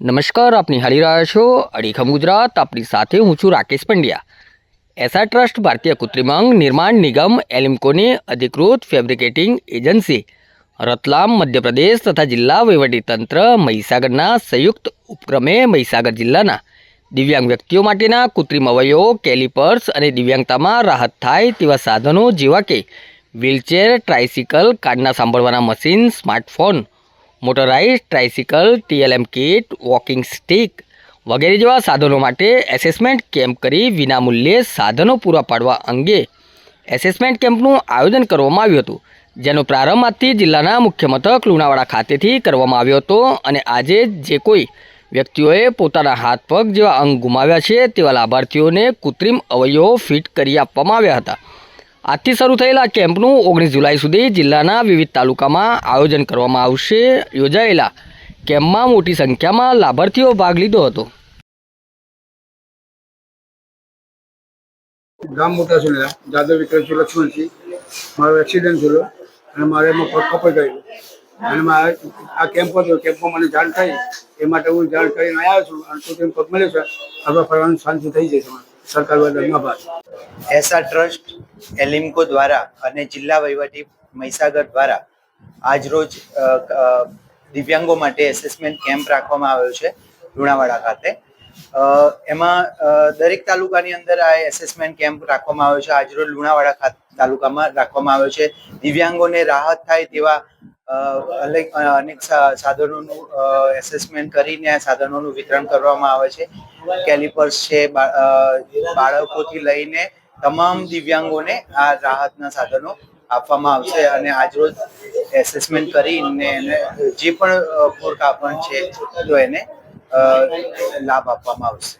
નમસ્કાર, આપ નિહાળી રહ્યા છો અડીખમ ગુજરાત. આપણી સાથે હું છું રાકેશ પંડ્યા. એસઆર ટ્રસ્ટ ભારતીય કૃત્રિમ અંગ નિર્માણ નિગમ એલિમ્કોની અધિકૃત ફેબ્રિકેટિંગ એજન્સી, રતલામ, મધ્યપ્રદેશ તથા જિલ્લા વહીવટીતંત્ર મહીસાગરના સંયુક્ત ઉપક્રમે મહીસાગર જિલ્લાના દિવ્યાંગ વ્યક્તિઓ માટેના કૃત્રિમ અવયવો, કેલિપર્સ અને દિવ્યાંગતામાં રાહત થાય તેવા સાધનો જેવા કે વ્હીલચેર ટ્રાઇસિકલ કાનના સાંભળવાના machine, smartphone motorise tricycle TLM kit walking stick વગેરે જેવા સાધનો માટે એસેસમેન્ટ કેમ્પ કરી વિનામૂલ્યે સાધનો પૂરા પાડવા અંગે એસેસમેન્ટ કેમ્પનું આયોજન કરવામાં આવ્યું હતું. જેનો પ્રારંભ આજથી જિલ્લાના મુખ્ય મથક લુણાવાડા ખાતેથી કરવામાં આવ્યો હતો અને આજે જે કોઈ વ્યક્તિઓએ પોતાના હાથ પગ જેવા અંગ ગુમાવ્યા છે તેવા લાભાર્થીઓને કૃત્રિમ અવયવો ફિટ કરી આપવામાં આવ્યા હતા. આજથી શરૂ થયેલા કેમ્પનું ઓગણીસ જુલાઈ સુધી જિલ્લાના વિવિધ તાલુકામાં આયોજન કરવામાં આવશે. યોજાયેલા કેમ્પમાં મોટી સંખ્યામાં લાભાર્થીઓ ભાગ લીધો હતો. ગામ મોટા છે જાદવ વિક્રમસિંહ લક્ષ્મણસિંહ મારો એક્સિડન્ટ થયેલો અને મારે એમાં પગ કપાઈ ગયેલો. અને મારે આ કેમ્પ હતો કેમ્પમાં મને જાણ થઈ. એ માટે હું જાણ કરીને આવ્યો છું અને તો તેમ પગ મળ્યો છે. હવે ફરવાનું શાંતિ થઈ જશે છે. સરકાર બદલ આભાર. એસઆર ટ્રસ્ટ એલિમ્કો દ્વારા અને જિલ્લા વહીવટી મહીસાગર દ્વારા આજરોજ દિવ્યાંગો માટે એસેસમેન્ટ કેમ્પ રાખવામાં આવ્યો છે લુણાવાડા ખાતે. એમાં દરેક તાલુકાની અંદર આ એસેસમેન્ટ કેમ્પ રાખવામાં આવ્યો છે. આજરોજ લુણાવાડા તાલુકામાં રાખવામાં આવ્યો છે. દિવ્યાંગોને રાહત થાય તેવા અનેક સાધનોનું એસેસમેન્ટ કરીને આ સાધનોનું વિતરણ કરવામાં આવે છે. કેલિપર્સ છે બાળકોથી લઈને તમામ દિવ્યાંગોને આ રાહતના સાધનો આપવામાં આવશે અને આજરોજ એસેસમેન્ટ કરીને એને જે પણ અ, ફોડ કાપણ છે તો એને લાભ આપવામાં આવશે.